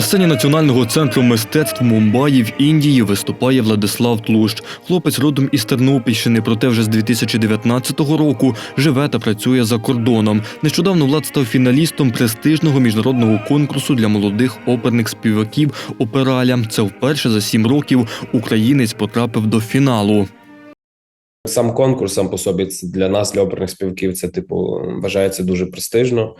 На сцені Національного центру мистецтв Мумбаї в Індії виступає Владислав Тлущ. Хлопець родом із Тернопільщини, проте вже з 2019 року живе та працює за кордоном. Нещодавно Влад став фіналістом престижного міжнародного конкурсу для молодих оперних співаків Операля. Це вперше за сім років українець потрапив до фіналу. Сам конкурс сам по собі для нас, для оперних співаків, це типу вважається дуже престижно.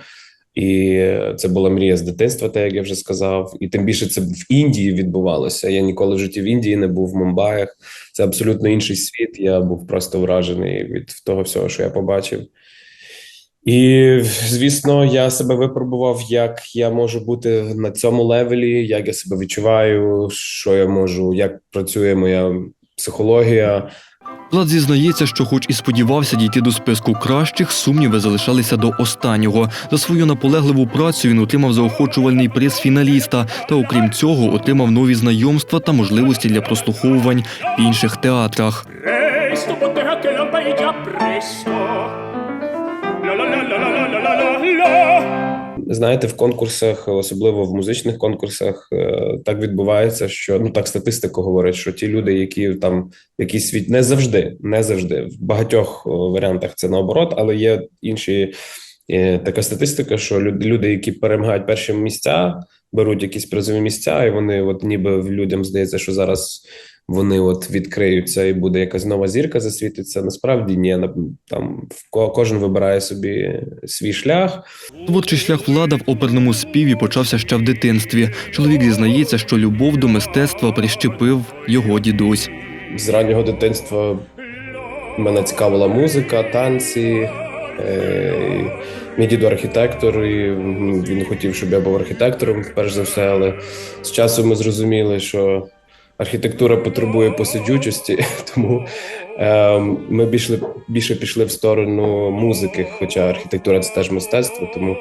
І це була мрія з дитинства, так як я вже сказав. І тим більше це в Індії відбувалося. Я ніколи в житті в Індії не був в Мумбаях. Це абсолютно інший світ. Я був просто вражений від того всього, що я побачив. І звісно, я себе випробував, як я можу бути на цьому левелі, як я себе відчуваю, що я можу, як працює моя психологія. Влад зізнається, що, хоч і сподівався дійти до списку кращих, сумніви залишалися до останнього. За свою наполегливу працю він отримав заохочувальний приз фіналіста та, окрім цього, отримав нові знайомства та можливості для прослуховувань в інших театрах. La la la la la la la la. Знаєте, в конкурсах, особливо в музичних конкурсах, е, так відбувається, що ну так статистика говорить, що ті люди, які там якийсь світ не завжди, не завжди в багатьох е, варіантах це наоборот, але є інші е, така статистика, що люд- люди, які перемагають перші місця, беруть якісь призові місця, і вони, от ніби людям здається, що зараз вони от відкриються і буде якась нова зірка засвітиться. Насправді ні, там кожен вибирає собі свій шлях. Творчий шлях влада в оперному співі почався ще в дитинстві. Чоловік зізнається, що любов до мистецтва прищепив його дідусь. З раннього дитинства мене цікавила музика, танці. Е, Мій дідо архітектор, і він хотів, щоб я був архітектором, перш за все, але з часом ми зрозуміли, що архітектура потребує посиджучості, тому е, ми більше, більше пішли в сторону музики, хоча архітектура це теж мистецтво, тому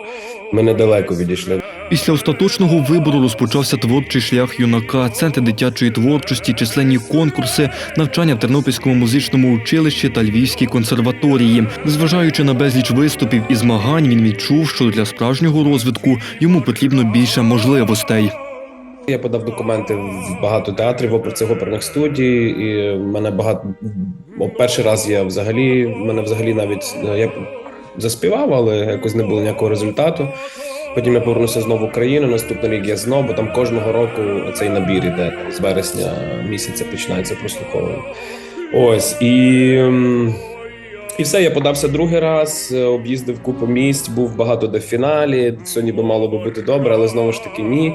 ми недалеко відійшли. Після остаточного вибору розпочався творчий шлях юнака, центр дитячої творчості, численні конкурси, навчання в Тернопільському музичному училищі та Львівській консерваторії. Незважаючи на безліч виступів і змагань, він відчув, що для справжнього розвитку йому потрібно більше можливостей. Я подав документи в багато театрів опер цих оперних студій, і мене багато перший раз я взагалі мене взагалі навіть е, я заспівав, але якось не було ніякого результату. Потім я повернувся знову в Україну. Наступний рік я знову, бо там кожного року цей набір іде з вересня місяця починається прослуховування. Ось і. і все, я подався другий раз, е, об'їздив купу місць, був багато де в фіналі. Все ніби мало би бути добре, але знову ж таки ні.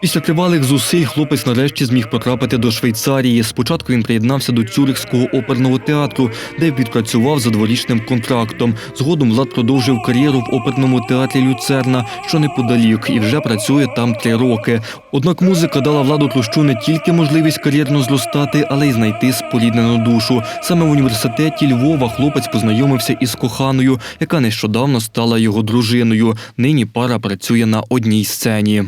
Після тривалих зусиль хлопець нарешті зміг потрапити до Швейцарії. Спочатку він приєднався до Цюрихського оперного театру, де відпрацював за дворічним контрактом. Згодом Влад продовжив кар'єру в оперному театрі Люцерна, що неподалік, і вже працює там три роки. Однак музика дала владу Тлущу не тільки можливість кар'єрно зростати, але й знайти споріднену душу. Саме в університеті Львова хлопець познайомився із коханою, яка нещодавно стала його дружиною. Нині пара працює на одній сцені.